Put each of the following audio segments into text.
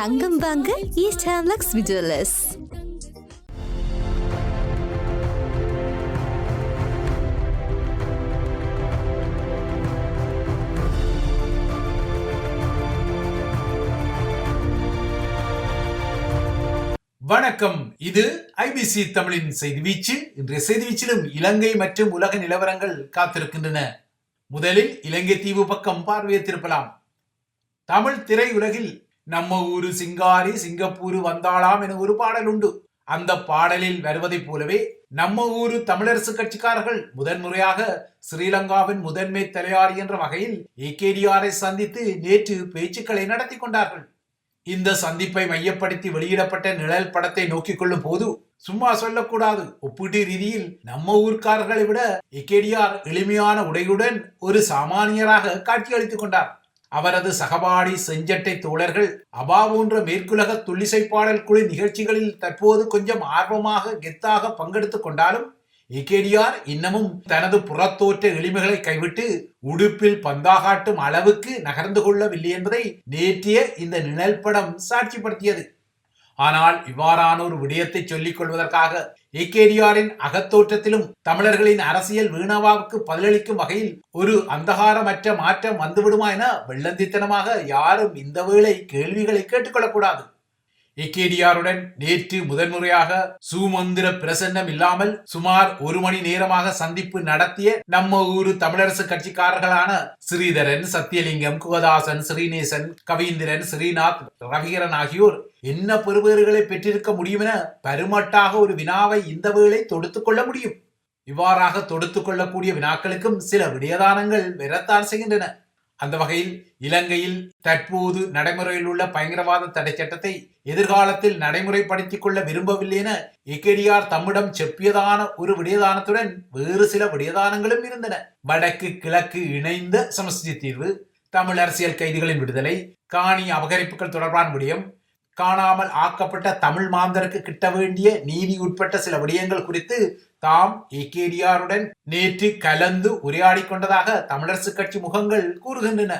தங்கம் வாங்க ஈஸ்ட் ஹேம்லக்ஸ் விஜுவலர்ஸ் வணக்கம். இது ஐபிசி தமிழின் செய்தி வீச்சு. இன்றைய செய்தி வீச்சிலும் இலங்கை மற்றும் உலக நிலவரங்கள் காத்திருக்கின்றன. முதலில் இலங்கை தீவு பக்கம் பார்வையத்திருப்பலாம் தமிழ் திரையுலகில் நம்ம ஊரு சிங்காரி சிங்கப்பூர் வந்தாளாம் என ஒரு பாடல் உண்டு. அந்த பாடலில் வருவதைப் போலவே நம்ம ஊரு தமிழரசு கட்சிக்காரர்கள் முதன்முறையாக ஸ்ரீலங்காவின் முதன்மை தலையாரி என்ற வகையில் ஏகேடிஆரை சந்தித்து நேற்று பேச்சுக்களை நடத்தி கொண்டார்கள். இந்த சந்திப்பை மையப்படுத்தி வெளியிடப்பட்ட நிழல் படத்தை நோக்கிக் கொள்ளும் போது சும்மா சொல்லக்கூடாது ஒப்பீட்டு ரீதியில் நம்ம ஊர்க்காரர்களை விட எக்கேடியார் எளிமையான உடையுடன் ஒரு சாமானியராக காட்சியளித்துக் கொண்டார். அவரது சகபாடி செஞ்சட்டை தோழர்கள் அபா போன்ற மேற்குலக துள்ளிசை பாடல் குழு நிகழ்ச்சிகளில் தற்போது கொஞ்சம் ஆர்வமாக கெத்தாக பங்கெடுத்துக் கொண்டாலும் இகேடியார் இன்னமும் தனது புறத்தோற்ற எளிமைகளை கைவிட்டு உடுப்பில் பந்தாகாட்டும் அளவுக்கு நகர்ந்து கொள்ளவில்லை என்பதை நேற்றைய இந்த நிழல் படம் சாட்சிப்படுத்தியது. ஆனால் இவ்வாறான ஒரு விடயத்தை சொல்லிக் கொள்வதற்காக ஏகேடிஆரின் அகத்தோற்றத்திலும் தமிழர்களின் அரசியல் வீணாவாவுக்கு பதிலளிக்கும் வகையில் ஒரு அந்தகாரமற்ற மாற்றம் வந்துவிடுமா என வெள்ளந்தித்தனமாக யாரும் இந்த வேளை கேள்விகளை கேட்டுக்கொள்ளக்கூடாது. ஏகேடிஆருடன் நேற்று முதன்முறையாக சுமந்திர பிரசன்னம் இல்லாமல் சுமார் ஒரு மணி நேரமாக சந்திப்பு நடத்திய நம்ம ஊரு தமிழரசு கட்சிக்காரர்களான ஸ்ரீதரன் சத்தியலிங்கம் குகதாசன் ஸ்ரீநேசன் கவீந்திரன் ஸ்ரீநாத் ரவிகரன் ஆகியோர் என்ன பெறுபேறுகளை பெற்றிருக்க முடியும் என பருமட்டாக ஒரு வினாவை இந்த வேளை தொடுத்துக் கொள்ள முடியும். இவ்வாறாக தொடுத்துக் கொள்ளக்கூடிய வினாக்களுக்கும் சில விடயதானங்கள் வரத்தான் செய்கின்றன. அந்த வகையில் இலங்கையில் தற்போது நடைமுறையில் உள்ள பயங்கரவாத தடை சட்டத்தை எதிர்காலத்தில் நடைமுறைப்படுத்திக் கொள்ள விரும்பவில்லை என எக்கேடியார் தம்மிடம் செப்பியதான ஒரு விடயதானத்துடன் வேறு சில விடயதானங்களும் இருந்தன. வடக்கு கிழக்கு இணைந்த சமஸ்தி தீர்வு தமிழ் அரசியல் கைதிகளின் விடுதலை காணி அபகரிப்புகள் தொடர்பான விடயம் காணாமல் ஆக்கப்பட்ட தமிழ் மாந்தருக்கு கிட்ட வேண்டிய நீதி உட்பட்ட சில விடயங்கள் குறித்து தாம் ஏகேடியாருடன் நேற்று கலந்து உரையாடி கொண்டதாக தமிழரசு கட்சி முகங்கள் கூறுகின்றன.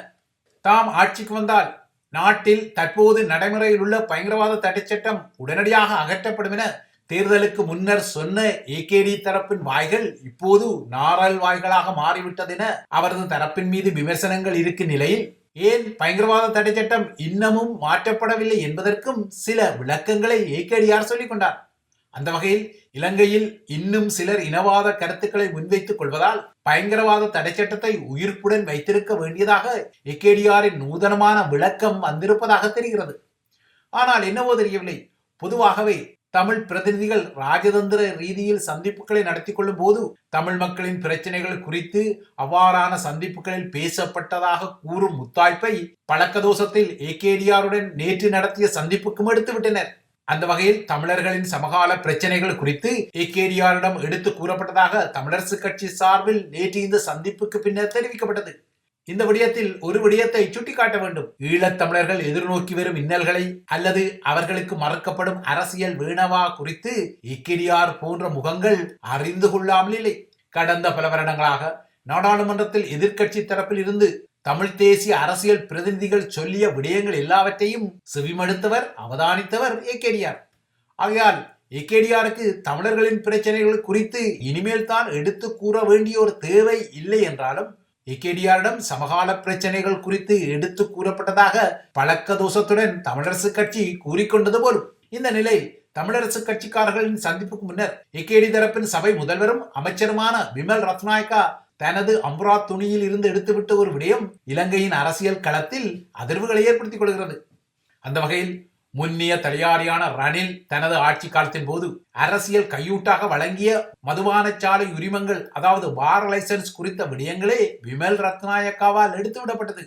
தாம் ஆட்சிக்கு வந்தால் நாட்டில் தற்போது நடைமுறையில் உள்ள பயங்கரவாத தடைச்சட்டம் உடனடியாக அகற்றப்படும் என தேர்தலுக்கு முன்னர் சொன்ன ஏகேடி தரப்பின் வாய்கள் இப்போது நாரல் வாய்களாக மாறிவிட்டதென அவரது தரப்பின் மீது விமர்சனங்கள் இருக்கும் நிலையில் ஏன் பயங்கரவாத தடை சட்டம் இன்னமும் மாற்றப்படவில்லை என்பதற்கும் சில விளக்கங்களை ஏகேடிஆர் சொல்லிக் கொண்டார் அந்த வகையில் இலங்கையில் இன்னும் சிலர் இனவாத கருத்துக்களை முன்வைத்துக் கொள்வதால் பயங்கரவாத தடை சட்டத்தை உயிர்ப்புடன் வைத்திருக்க வேண்டியதாக ஏகேடிஆரின் நூதனமான விளக்கம் வந்திருப்பதாக தெரிகிறது. ஆனால் என்னவோ தெரியவில்லை. பொதுவாகவே தமிழ் பிரதிநிதிகள் ராஜதந்திர ரீதியில் சந்திப்புகளை நடத்தி கொள்ளும் போது தமிழ் மக்களின் பிரச்சனைகள் குறித்து அவ்வாறான சந்திப்புகளில் பேசப்பட்டதாக கூறும் முத்தாய்ப்பை பழக்கதோஷத்தில் ஏகேடிஆருடன் நேற்று நடத்திய சந்திப்புக்கும் எடுத்துவிட்டனர். அந்த வகையில் தமிழர்களின் சமகால பிரச்சனைகள் குறித்து ஏகேடிஆரிடம் எடுத்து கூறப்பட்டதாக தமிழரசு கட்சி சார்பில் நேற்று இந்த சந்திப்புக்கு பின்னர் தெரிவிக்கப்பட்டது. இந்த விடயத்தில் ஒரு விடயத்தை சுட்டிக்காட்ட வேண்டும். ஈழத் தமிழர்கள் எதிர்நோக்கி வரும் இன்னல்களை அல்லது அவர்களுக்கு மறக்கப்படும் அரசியல் வீணவா குறித்து இக்கிரியார் போன்ற முகங்கள் அறிந்து கொள்ளாமல் இல்லை. கடந்த பல வருடங்களாக நாடாளுமன்றத்தில் எதிர்க்கட்சி தரப்பில் இருந்து தமிழ் தேசிய அரசியல் பிரதிநிதிகள் சொல்லிய விடயங்கள் எல்லாவற்றையும் செவிமடுத்தவர் அவதானித்தவர் ஏகேடிஆர் ஆகையால் ஏகேடிஆருக்கு தமிழர்களின் பிரச்சனைகள் குறித்து இனிமேல் தான் எடுத்து கூற வேண்டிய ஒரு தேவை இல்லை என்றாலும் ஏகேடிஆரிடம் சமகால பிரச்சனைகள் குறித்து எடுத்து கூறப்பட்டதாக பழக்க தோஷத்துடன் தமிழரசு கட்சி கூறிக்கொண்டது போலும் இந்த நிலை தமிழரசு கட்சிக்காரர்களின் சந்திப்புக்கு முன்னர் ஏகேடி தரப்பின் சபை முதல்வரும் அமைச்சருமான விமல் ரத்நாயக்கா தனது அம்ரா துணியில் இருந்து எடுத்துவிட்ட ஒரு விடயம் இலங்கையின் அரசியல் களத்தில் அதிர்வுகளை ஏற்படுத்திக் கொள்கிறது. அந்த வகையில் முன்னிய தலையாரியான ரணில் தனது ஆட்சி காலத்தின் போது அரசியல் கையூட்டாக வழங்கிய மதுபானச்சாலை உரிமங்கள் அதாவது பார் லைசன்ஸ் குறித்த விடயங்களே விமல் ரத்நாயக்காவால் எடுத்துவிடப்பட்டது.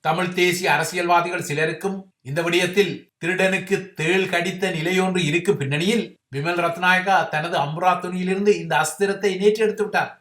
தமிழ் தேசிய அரசியல்வாதிகள் சிலருக்கும் இந்த விடயத்தில் திருடனுக்கு தேள் கடித்த நிலையொன்று இருக்கும் பின்னணியில் விமல் ரத்நாயகா தனது அம்ரா துணியிலிருந்து இந்த அஸ்திரத்தை நேற்று எடுத்து விட்டார்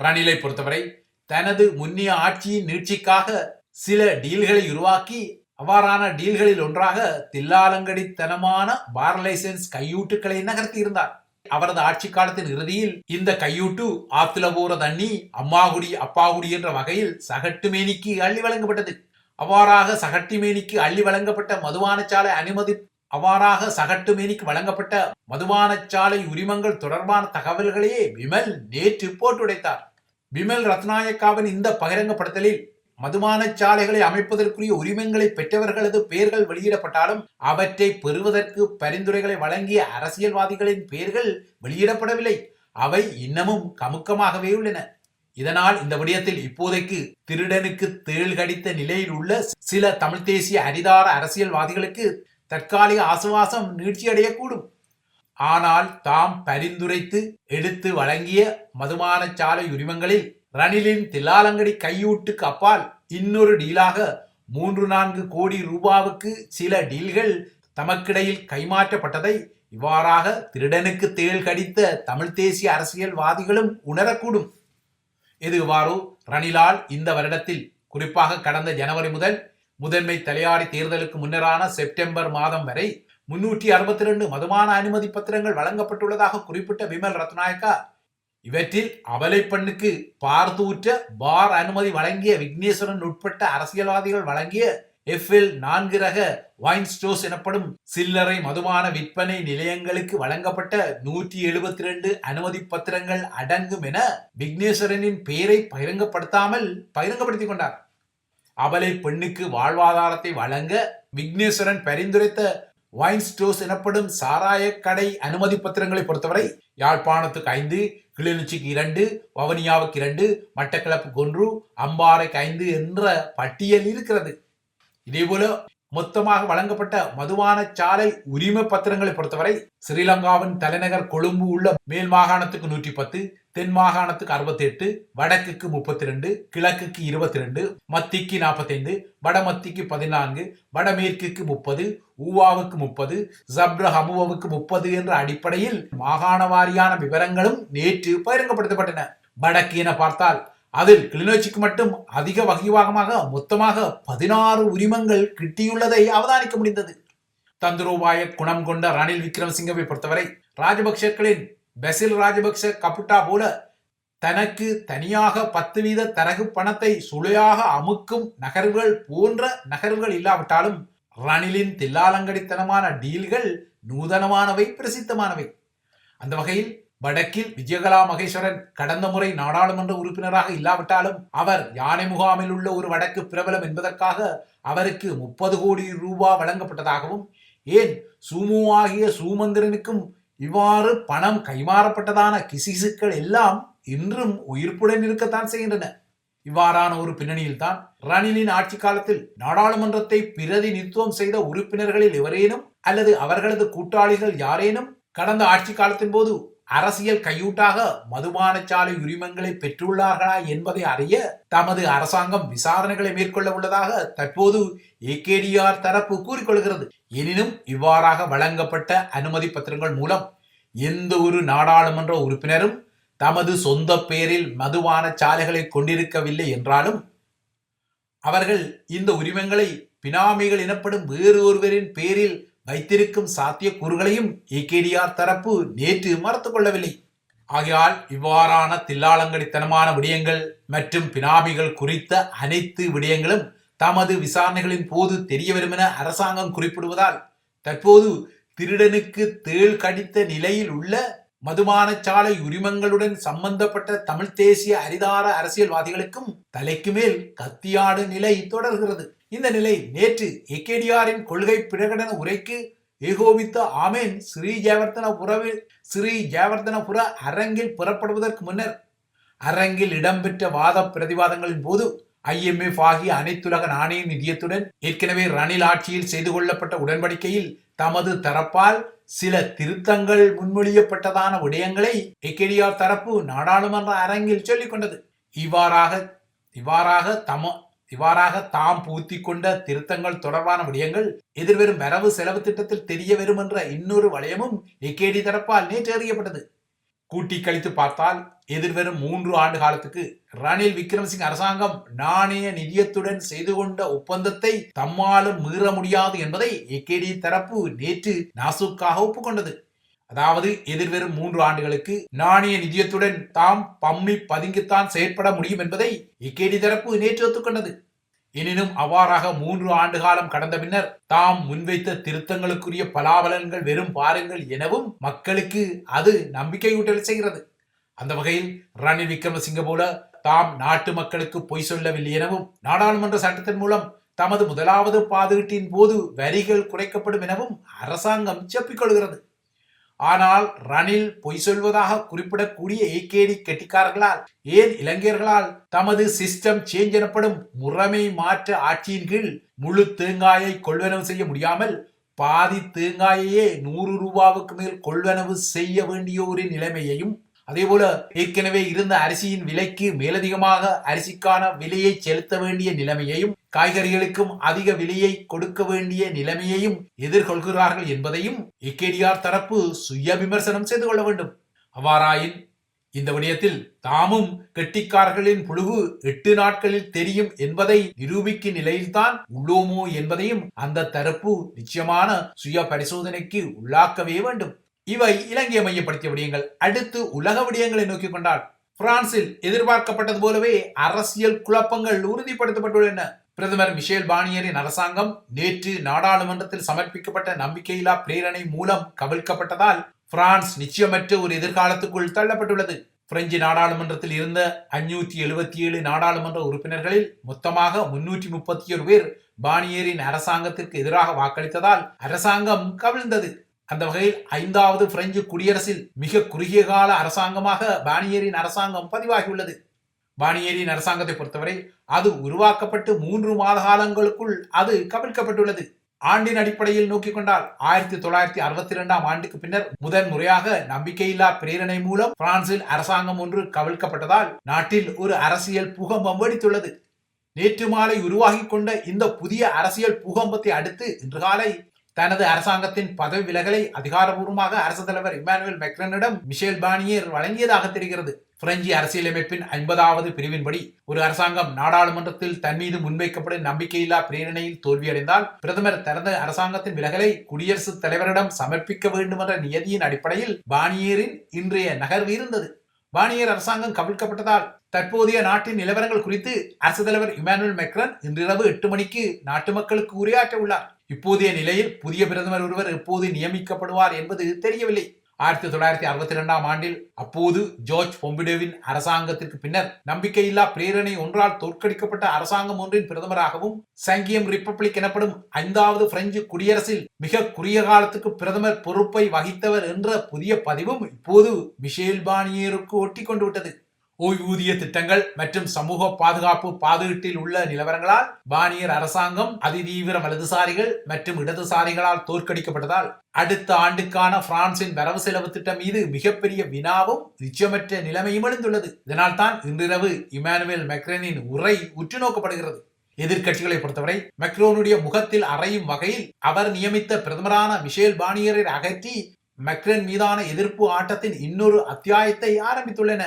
ரணிலை பொறுத்தவரை தனது முன்னிய ஆட்சியின் நீட்சிக்காக சில டீல்களை உருவாக்கி அவ்வாறான டீல்களில் ஒன்றாக தில்லாலங்கடித்தனமான பார் லைசன்ஸ் கையூட்டுகளை நகர்த்தியிருந்தார். அவரது ஆட்சி காலத்தின் இறுதியில் இந்த கையூட்டு ஆத்துல போற தண்ணி அம்மாகுடி அப்பாகுடி என்ற வகையில் சகட்டு மேனிக்கு அள்ளி வழங்கப்பட்டது. அவ்வாறாக சகட்டுமேனிக்கு அள்ளி வழங்கப்பட்ட மதுவானச்சாலை அனுமதி அவ்வாறாக சகட்டுமேனிக்கு வழங்கப்பட்ட மதுவானச்சாலை உரிமங்கள் தொடர்பான தகவல்களையே விமல் நேற்று போட்டுடைத்தார். விமல் ரத்நாயக்காவின் இந்த பகிரங்கப்படுத்தலில் மதுமான சாலைகளை அமைப்பதற்குரிய உரிமங்களை பெற்றவர்களது பெயர்கள் வெளியிடப்பட்டாலும் அவற்றை பெறுவதற்கு பரிந்துரைகளை வழங்கிய அரசியல்வாதிகளின் பெயர்கள் வெளியிடப்படவில்லை. அவை இன்னமும் கமுக்கமாகவே உள்ளன. இதனால் இந்த விடயத்தில் இப்போதைக்கு திருடனுக்கு தேள் கடித்த நிலையில் உள்ள சில தமிழ் தேசிய அரிதார அரசியல்வாதிகளுக்கு தற்காலிக ஆசுவாசம் நீட்சியடையக்கூடும் ஆனால் தாம் பரிந்துரைத்து எடுத்து வழங்கிய மதுபானச் சாலை உரிமங்களில் ரணிலின் தில்லாலங்கடி கையூட்டுக்கு அப்பால் இன்னொரு டீலாக மூன்று நான்கு கோடி ரூபாவுக்கு சில டீல்கள் தமக்கிடையில் கைமாற்றப்பட்டதை இவ்வாறாக திருடனுக்கு தேள் கடித்த தமிழ் தேசிய அரசியல்வாதிகளும் உணரக்கூடும். இது இவ்வாறு? ரணிலால் இந்த வருடத்தில் குறிப்பாக கடந்த ஜனவரி முதல் முதன்மை தலையாரி தேர்தலுக்கு முன்னரான செப்டம்பர் மாதம் வரை முன்னூற்றி அறுபத்தி ரெண்டு மதுமான அனுமதி பத்திரங்கள் வழங்கப்பட்டுள்ளதாக குறிப்பிட்ட விமல் ரத்நாயக்கா இவற்றில் அபலை பெண்ணுக்கு பார்த்தூற்ற பார் அனுமதி வழங்கிய விக்னேஸ்வரன் உட்பட்ட அரசியல்வாதிகள் வழங்கிய எஃப்எல் நான்கு ரக வைன் ஸ்டோர்ஸ் எனப்படும் சில்லறை மதுமான விற்பனை நிலையங்களுக்கு வழங்கப்பட்ட நூற்றி எழுபத்தி ரெண்டு அனுமதி பத்திரங்கள் அடங்கும் என விக்னேஸ்வரனின் பெயரை பகிரங்கப்படுத்தாமல் பகிரங்கப்படுத்திக் கொண்டார். அபலை பெண்ணுக்கு வாழ்வாதாரத்தை வழங்க விக்னேஸ்வரன் பரிந்துரைத்த வைன் ஸ்டோர்ஸ் எனப்படும் சாராய கடை அனுமதி பத்திரங்களை பொறுத்தவரை யாழ்ப்பாணத்துக்கு ஐந்து கிளிநொச்சிக்கு இரண்டு வவனியாவுக்கு இரண்டு மட்டக்களப்புக்கு ஒன்று அம்பாறைக்கு ஐந்து என்ற பட்டியல் இருக்கிறது. இதேபோல மொத்தமாக வழங்கப்பட்ட மதுபான சாலை உரிம பத்திரங்களை பொறுத்தவரை ஸ்ரீலங்காவின் தலைநகர் கொழும்பு உள்ள மேல் மாகாணத்துக்கு நூற்றி பத்து தென் மாகாணத்துக்கு அறுபத்தி எட்டு வடக்குக்கு முப்பத்தி ரெண்டு கிழக்குக்கு இருபத்தி ரெண்டு மத்திக்கு நாற்பத்தைந்து வடமத்திக்கு பதினான்கு வடமேற்குக்கு முப்பது ஊவாவுக்கு முப்பது ஜப்ர ஹமுவாவுக்கு முப்பது என்ற அடிப்படையில் மாகாண வாரியான விவரங்களும் நேற்று பகிரங்கப்படுத்தப்பட்டன. வடக்கு என பார்த்தால் அதில் கிளிநொச்சிக்கு மட்டும் அதிக வகைவாகமாக மொத்தமாக பதினாறு உரிமங்கள் கிட்டியுள்ளதை அவதானிக்க முடிந்தது. தந்திரோபாய குணம் கொண்ட ரணில் விக்ரமசிங்கவை பொறுத்தவரை ராஜபக்சர்களின் பெசில் ராஜபக்ச கபுட்டா போல தனக்கு தனியாக பத்து வீத தரகு பணத்தை சுளையாக அமுக்கும் நகர்வுகள் போன்ற நகர்வுகள் இல்லாவிட்டாலும் ரணிலின் தில்லாலங்கடித்தனமான டீல்கள் நூதனமானவை பிரசித்தமானவை. அந்த வகையில் வடக்கில் விஜயகலா மகேஸ்வரன் கடந்த முறை நாடாளுமன்ற உறுப்பினராக இல்லாவிட்டாலும் அவர் யானை முகாமில் உள்ள ஒரு வடக்கு பிரபலம் என்பதற்காக அவருக்கு முப்பது கோடி ரூபாய் வழங்கப்பட்டதாகவும் ஏன் சூமு ஆகிய சூமந்திரனுக்கும் இவ்வாறு பணம் கைமாறப்பட்டதான கிசிசுக்கள் எல்லாம் இன்றும் உயிர்ப்புடன் இருக்கத்தான் செய்கின்றன. இவ்வாறான ஒரு பின்னணியில் தான் ரணிலின் ஆட்சி காலத்தில் நாடாளுமன்றத்தை பிரதிநிதித்துவம் செய்த உறுப்பினர்களில் எவரேனும் அல்லது அவர்களது கூட்டாளிகள் யாரேனும் கடந்த ஆட்சி காலத்தின் போது அரசியல் கையூட்டாக மதுபானச்சாலை உரிமங்களை பெற்றுள்ளார்களா என்பதை அறிய தமது அரசாங்கம் விசாரணைகளை மேற்கொள்ள உள்ளதாக தற்போது ஏகேடிஆர் தரப்பு கூறிக்கொள்கிறது. எனினும் இவ்வாறாக வழங்கப்பட்ட அனுமதி பத்திரங்கள் மூலம் எந்த ஒரு நாடாளுமன்ற உறுப்பினரும் தமது சொந்த பெயரில் மதுபான சாலைகளை கொண்டிருக்கவில்லை என்றாலும் அவர்கள் இந்த உரிமங்களை பினாமிகள் எனப்படும் வேறு ஒருவரின் பேரில் வைத்திருக்கும் சாத்தியக்கூறுகளையும் ஏகேடிஆர் தரப்பு நேற்று மறுத்து கொள்ளவில்லை. ஆகையால் இவ்வாறான தில்லாலங்கடித்தனமான விடயங்கள் மற்றும் பினாமிகள் குறித்த அனைத்து விடயங்களும் தமது விசாரணைகளின் போது தெரிய வரும் என அரசாங்கம் குறிப்பிடுவதால் தற்போது திருடனுக்கு தேள் கடித்த நிலையில் உள்ள மதுபான சாலை உரிமங்களுடன் சம்பந்தப்பட்ட தமிழ் தேசிய அரிதார அரசியல்வாதிகளுக்கும் தலைக்கு மேல் கத்தியாடு நிலை தொடர்கிறது. இந்த நிலை நேற்று ஏகேடிஆரின் கொள்கை பிரகடன உரைக்கு ஏகோபித்த ஆமேன் ஸ்ரீ ஜெயவர்தனபுரவில் ஸ்ரீ ஜெயவர்தனபுர அரங்கில் புறப்படுவதற்கு முன்னர் அரங்கில் இடம்பெற்ற வாத பிரதிவாதங்களின் போது ஐஎம்எஃப் ஆகிய அனைத்துலக நாணய நிதியத்துடன் ஏற்கனவே ரணில் ஆட்சியில் செய்து கொள்ளப்பட்ட உடன்படிக்கையில் தமது தரப்பால் சில திருத்தங்கள் முன்மொழியப்பட்டதான விடயங்களை எக்கேடிஆர் தரப்பு நாடாளுமன்ற அரங்கில் சொல்லிக் கொண்டது. இவ்வாறாக இவ்வாறாக தம இவ்வாறாக தாம் பூத்தி கொண்ட திருத்தங்கள் தொடர்பான விடயங்கள் எதிர்வரும் வரவு செலவு திட்டத்தில் தெரிய வரும் என்ற இன்னொரு வளையமும் எக்கேடி தரப்பால் நேற்று அறியப்பட்டது. கூட்டி கழித்து பார்த்தால் எதிர்வரும் மூன்று ஆண்டு காலத்துக்கு ரணில் விக்ரமசிங் அரசாங்கம் நாணய நிதியத்துடன் செய்து கொண்ட ஒப்பந்தத்தை தம்மாலும் மீற முடியாது என்பதை எக்கேடி தரப்பு நேற்று நாசுக்காக ஒப்புக்கொண்டது. அதாவது எதிர்வரும் மூன்று ஆண்டுகளுக்கு நாணய நிதியத்துடன் தாம் பம்மி பதுங்கித்தான் செயற்பட முடியும் என்பதை இக்கேடி தரப்பு நேற்று ஒத்துக்கொண்டது. எனினும் அவ்வாறாக மூன்று ஆண்டு காலம் கடந்த பின்னர் தாம் முன்வைத்த திருத்தங்களுக்குரிய பலாபலன்கள் வெறும் பாருங்கள் எனவும் மக்களுக்கு அது நம்பிக்கையூட்டல் செய்கிறது. அந்த வகையில் ரணில் விக்ரமசிங்க போல தாம் நாட்டு மக்களுக்கு பொய் சொல்லவில்லை எனவும் நாடாளுமன்ற சட்டத்தின் மூலம் தமது முதலாவது பாதுகாட்டின் போது வரிகள் குறைக்கப்படும் எனவும் அரசாங்கம் செப்பிக்கொள்கிறது ஆனால் ரணில் பொய் சொல்வதாக குறிப்பிடக்கூடிய ஏகேடி கெட்டிக்காரர்களால் ஏன் இளைஞர்களால் தமது சிஸ்டம் சேஞ்ச் எனப்படும் முறைமை மாற்ற ஆட்சியின் கீழ் முழு தேங்காயை கொள்வனவு செய்ய முடியாமல் பாதி தேங்காயையே நூறு ரூபாவுக்கு மேல் கொள்வனவு செய்ய வேண்டிய ஒரு நிலைமையையும் அதேபோல ஏற்கனவே இருந்த அரிசியின் விலைக்கு மேலதிகமாக அரிசிக்கான விலையை செலுத்த வேண்டிய நிலைமையையும் காய்கறிகளுக்கும் அதிக விலையை கொடுக்க வேண்டிய நிலைமையையும் எதிர்கொள்கிறார்கள் என்பதையும் இக்கேடிஆர் தரப்பு சுய விமர்சனம் செய்து கொள்ள வேண்டும். அவ்வாறாயின் இந்த விடயத்தில் தாமும் கெட்டிக்காரர்களின் புழுகு எட்டு நாட்களில் தெரியும் என்பதை நிரூபிக்கும் நிலையில்தான் உள்ளோமோ என்பதையும் அந்த தரப்பு நிச்சயமான சுய பரிசோதனைக்கு உள்ளாக்கவே வேண்டும். இவை இலங்கையை மையப்படுத்திய விடயங்கள். அடுத்து உலக விடயங்களை நோக்கி கொண்டால் பிரான்சில் எதிர்பார்க்கப்பட்டது போலவே அரசியல் குழப்பங்கள் உறுதிப்படுத்தப்பட்டுள்ளன. பிரதமர் மிஷேல் பானியரின் அரசாங்கம் நேற்று நாடாளுமன்றத்தில் சமர்ப்பிக்கப்பட்ட நம்பிக்கையில்லா பிரேரணை மூலம் கவிழ்க்கப்பட்டதால் பிரான்ஸ் நிச்சயமற்ற ஒரு எதிர்காலத்துக்குள் தள்ளப்பட்டுள்ளது. பிரெஞ்சு நாடாளுமன்றத்தில் இருந்த அஞ்சூற்றி எழுபத்தி ஏழு நாடாளுமன்ற உறுப்பினர்களில் மொத்தமாக முன்னூற்றி முப்பத்தி ஒரு பேர் பானியரின் அரசாங்கத்திற்கு எதிராக வாக்களித்ததால் அரசாங்கம் கவிழ்ந்தது. அந்த வகையில் ஐந்தாவது பிரெஞ்சு குடியரசில் மிக குறுகிய கால அரசாங்கமாக பானியரின் அரசாங்கம் பதிவாகியுள்ளது. பானியரின் அரசாங்கத்தை பொறுத்தவரை அது உருவாக்கப்பட்டு மூன்று மாத காலங்களுக்குள் அது கவிழ்க்கப்பட்டுள்ளது. ஆண்டின் அடிப்படையில் நோக்கிக் கொண்டால் ஆயிரத்தி தொள்ளாயிரத்தி அறுபத்தி இரண்டாம் ஆண்டுக்கு பின்னர் முதன் முறையாக நம்பிக்கையில்லா பிரேரணை மூலம் பிரான்சில் அரசாங்கம் ஒன்று கவிழ்க்கப்பட்டதால் நாட்டில் ஒரு அரசியல் பூகம்பம் வெடித்துள்ளது. நேற்று மாலை உருவாகி கொண்ட இந்த புதிய அரசியல் பூகம்பத்தை அடுத்து இன்று காலை தனது அரசாங்கத்தின் பதவி விலகலை அதிகாரபூர்வமாக அரசு தலைவர் இமானுவேல் மெக்ரனிடம் மிஷேல் பானியர் வழங்கியதாக தெரிகிறது. பிரெஞ்சு அரசியலமைப்பின் ஐம்பதாவது பிரிவின்படி ஒரு அரசாங்கம் நாடாளுமன்றத்தில் தன் மீது முன்வைக்கப்படும் நம்பிக்கையில்லா பிரேரணையில் தோல்வியடைந்தால் பிரதமர் தனது அரசாங்கத்தின் விலகலை குடியரசுத் தலைவரிடம் சமர்ப்பிக்க வேண்டும் என்ற நியதியின் அடிப்படையில் பானியரின் இன்றைய நகர்வு இருந்தது. பானியர் அரசாங்கம் கவிழ்க்கப்பட்டதால் தற்போதைய நாட்டின் நிலவரங்கள் குறித்து அரசு தலைவர் இமானுவேல் மெக்ரன் இன்றிரவு எட்டு மணிக்கு நாட்டு மக்களுக்கு உரையாற்ற உள்ளார் இப்போதைய நிலையில் புதிய பிரதமர் ஒருவர் எப்போது நியமிக்கப்படுவார் என்பது தெரியவில்லை. ஆயிரத்தி தொள்ளாயிரத்தி அறுபத்தி இரண்டாம் ஆண்டில் அப்போது ஜார்ஜ் பொம்பிடோவின் அரசாங்கத்திற்கு பின்னர் நம்பிக்கையில்லா பிரேரணை ஒன்றால் தோற்கடிக்கப்பட்ட அரசாங்கம் ஒன்றின் பிரதமராகவும் சங்கியம் ரிப்பப்ளிக் எனப்படும் ஐந்தாவது பிரெஞ்சு குடியரசில் மிக குறுகிய காலத்துக்கு பிரதமர் பொறுப்பை வகித்தவர் என்ற புதிய பதிவும் இப்போது மிஷேல் பானியருக்கு ஒட்டி கொண்டு விட்டது. ஓய்வூதிய திட்டங்கள் மற்றும் சமூக பாதுகாப்பு பாதுகாட்டில் உள்ள நிலவரங்களால் பானியர் அரசாங்கம் அதிதீவிர வலதுசாரிகள் மற்றும் இடதுசாரிகளால் தோற்கடிக்கப்பட்டதால் அடுத்த ஆண்டுக்கான பிரான்சின் வரவு செலவு திட்டம் மீது மிகப்பெரிய வினாவும் நிச்சயமற்ற நிலைமையும் எழுந்துள்ளது. இதனால் தான் இன்றிரவு இமானுவேல் மெக்ரனின் உரை உற்று நோக்கப்படுகிறது எதிர்க்கட்சிகளை பொறுத்தவரை மெக்ரோனுடைய முகத்தில் அறையும் வகையில் அவர் நியமித்த பிரதமரான மிஷேல் பானியரை அகற்றி மெக்ரன் மீதான எதிர்ப்பு ஆட்டத்தின் இன்னொரு அத்தியாயத்தை ஆரம்பித்துள்ளன.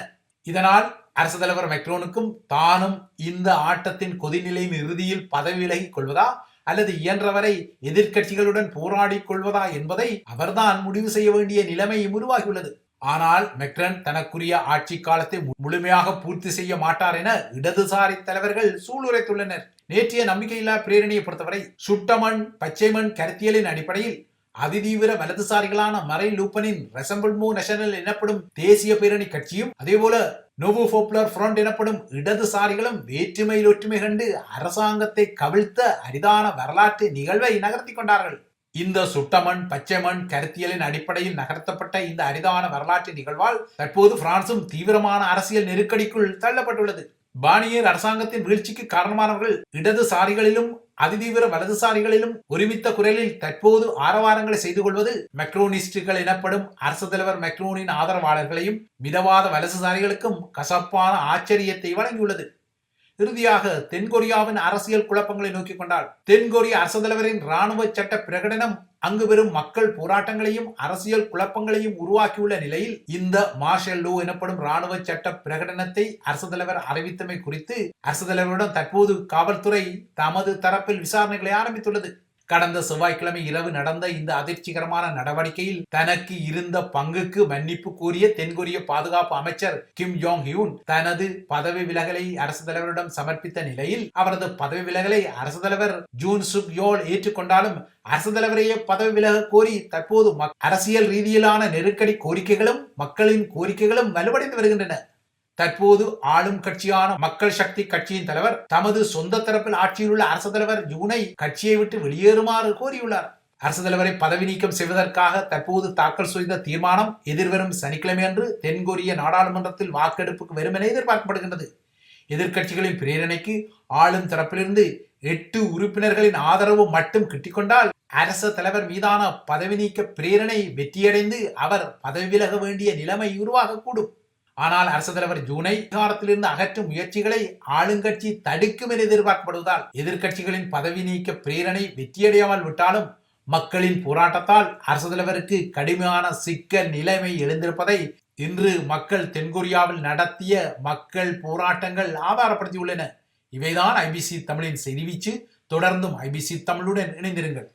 இதனால் அரசு தலைவர் மெக்ரோனுக்கும் தானும் இந்த ஆட்டத்தின் கொதிநிலையின் இறுதியில் பதவி விலகிக் கொள்வதா அல்லது இயன்றவரை எதிர்க்கட்சிகளுடன் போராடி கொள்வதா என்பதை அவர்தான் முடிவு செய்ய வேண்டிய நிலைமை உருவாகியுள்ளது. ஆனால் மெக்ரன் தனக்குரிய ஆட்சி காலத்தை முழுமையாக பூர்த்தி செய்ய மாட்டார் என இடதுசாரி தலைவர்கள் சூளுரைத்துள்ளனர். நேற்றைய நம்பிக்கையில்லா பிரேரணையை பொறுத்தவரை சுட்டமண் பச்சைமண் கருத்தியலின் அடிப்படையில் அதிதீவிர வலதுசாரிகளான மறை லூப்பனின் ரெசம்பிள்மோ நேஷனல் எனப்படும் தேசிய பேரணி கட்சியும் அதேபோல நோவோ போப்புலர் ஃப்ரண்ட் எனப்படும் இடதுசாரிகளும் வேற்றுமையில் ஒற்றுமை கண்டு அரசாங்கத்தை கவிழ்த்த அரிதான வரலாற்று நிகழ்வை நகர்த்தி கொண்டார்கள். இந்த சுட்டமண் பச்சைமண் கருத்தியலின் அடிப்படையில் நகர்த்தப்பட்ட இந்த அரிதான வரலாற்று நிகழ்வால் தற்போது பிரான்சும் தீவிரமான அரசியல் நெருக்கடிக்குள் தள்ளப்பட்டுள்ளது. பானியர் அரசாங்கத்தின் வீழ்ச்சிக்கு காரணமானவர்கள் இடதுசாரிகளிலும் அதிதீவிர வலதுசாரிகளிலும் ஒருமித்த குரலில் தற்போது ஆரவாரங்களை செய்து கொள்வது மெக்ரோனிஸ்டுகள் எனப்படும் அரசு தலைவர் மெக்ரோனின் ஆதரவாளர்களையும் மிதவாத வலதுசாரிகளுக்கும் கசப்பான ஆச்சரியத்தை வழங்கியுள்ளது. இறுதியாக தென்கொரியாவின் அரசியல் குழப்பங்களை நோக்கிக் கொண்டால் தென்கொரிய அரசு தலைவரின் ராணுவ சட்ட பிரகடனம் அங்கு வெறும் மக்கள் போராட்டங்களையும் அரசியல் குழப்பங்களையும் உருவாக்கியுள்ள நிலையில் இந்த மார்ஷல் லோ எனப்படும் ராணுவ சட்ட பிரகடனத்தை அரசு தலைவர் அறிவித்தமை குறித்து அரசு தலைவரிடம் தற்போது காவல்துறை தமது தரப்பில் விசாரணைகளை ஆரம்பித்துள்ளது. கடந்த செவ்வாய்க்கிழமை இரவு நடந்த இந்த அதிர்ச்சிகரமான நடவடிக்கையில் தனக்கு இருந்த பங்குக்கு மன்னிப்பு கூறிய தென்கொரிய பாதுகாப்பு அமைச்சர் கிம் ஜோங் ஹியூன் தனது பதவி விலகலை அரசு தலைவரிடம் சமர்ப்பித்த நிலையில் அவரது பதவி விலகலை அரசு தலைவர் ஜூன் சுக் யோல் ஏற்றுக்கொண்டாலும் அரசு தலைவரையே பதவி விலக கோரி தற்போது மக்- அரசியல் ரீதியிலான நெருக்கடி கோரிக்கைகளும் மக்களின் கோரிக்கைகளும் வலுவடைந்து வருகின்றன. தற்போது ஆளும் கட்சியான மக்கள் சக்தி கட்சியின் தலைவர் தமது சொந்த தரப்பில் ஆட்சியில் உள்ள அரசு தலைவர் ஜூனை கட்சியை விட்டு வெளியேறுமாறு கோரியுள்ளார். அரசு தலைவரை பதவி நீக்கம் செய்வதற்காக தற்போது தாக்கல் செய்த தீர்மானம் எதிர்வரும் சனிக்கிழமையன்று தென்கொரிய நாடாளுமன்றத்தில் வாக்கெடுப்புக்கு வரும் என எதிர்பார்க்கப்படுகின்றது. எதிர்க்கட்சிகளின் பிரேரணைக்கு ஆளும் தரப்பிலிருந்து எட்டு உறுப்பினர்களின் ஆதரவு மட்டும் கிட்டிக்கொண்டால் அரசு தலைவர் மீதான பதவி நீக்க பிரேரணை வெற்றியடைந்து அவர் பதவி விலக வேண்டிய நிலைமை உருவாகக்கூடும். ஆனால் அரசு தலைவர் ஜூனை அதிகாரத்திலிருந்து அகற்றும் முயற்சிகளை ஆளுங்கட்சி தடுக்கும் என எதிர்பார்க்கப்படுவதால் எதிர்க்கட்சிகளின் பதவி நீக்க பிரேரணை வெற்றியடையாமல் விட்டாலும் மக்களின் போராட்டத்தால் அரசு தலைவருக்கு கடுமையான சிக்கல் நிலைமை எழுந்திருப்பதை இன்று மக்கள் தென்கொரியாவில் நடத்திய மக்கள் போராட்டங்கள் ஆதாரப்படுத்தியுள்ளன. இவைதான் ஐபிசி தமிழின் செய்தி வீச்சு. தொடர்ந்தும் ஐபிசி தமிழுடன் இணைந்திருங்கள்.